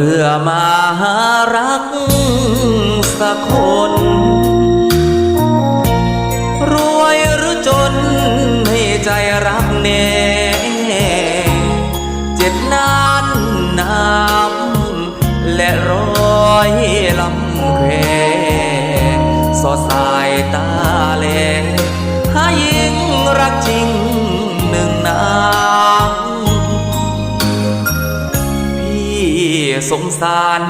อมาหารักสักคน รวยหรือจนให้ใจรักแน่เจ็บนานน้ำและร้อยลำแควสอสายตาแล สงสาร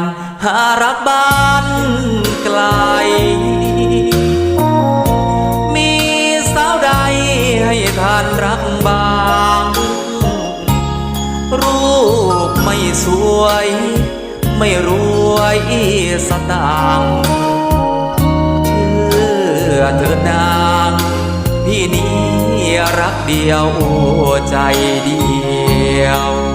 หารักบ้านไกล มีสาวใดให้ทานรักบาง รูปไม่สวย ไม่รวยสตางเชื่อเถิดนาง พี่นี้รักเดียวใจเดียว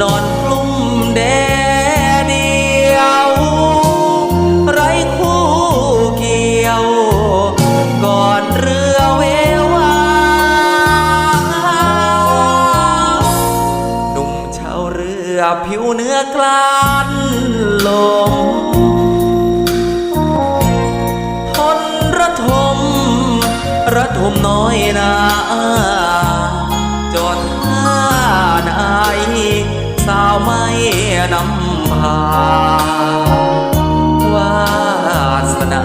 นอนกลุ่มแดเดียว ไรคู่เกี่ยว ก่อนเรือเววาหนุ่มชาวเรือผิวเนื้อกลานลมทนระทม ระทมน้อยนาาวาสนา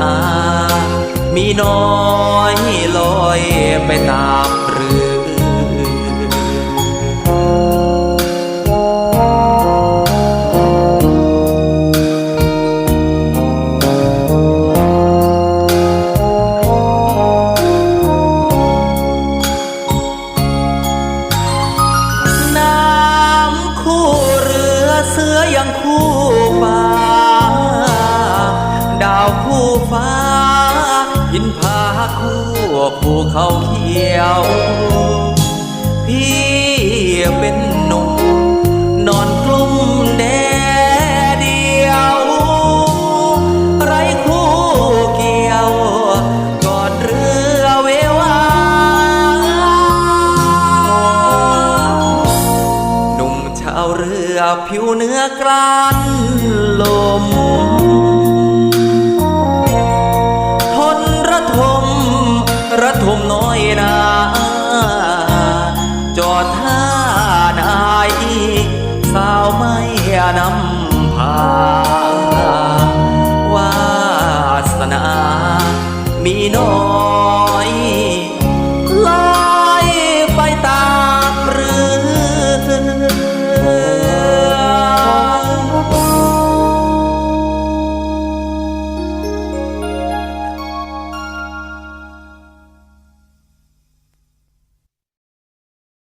มีน้อยลอยไปตามเรือน้ำคูเรือเสือยังคู่ ฟ้า หินผาคู่ภูเขาเขียว พี่เป็นหนุ่มนอนกลุ่มแดเดียว ไรคู่เกี่ยวกอดเรือเววาหนุ่มชาวเรือผิวเนื้อกลานลม นำพาวาสนา มีน้อ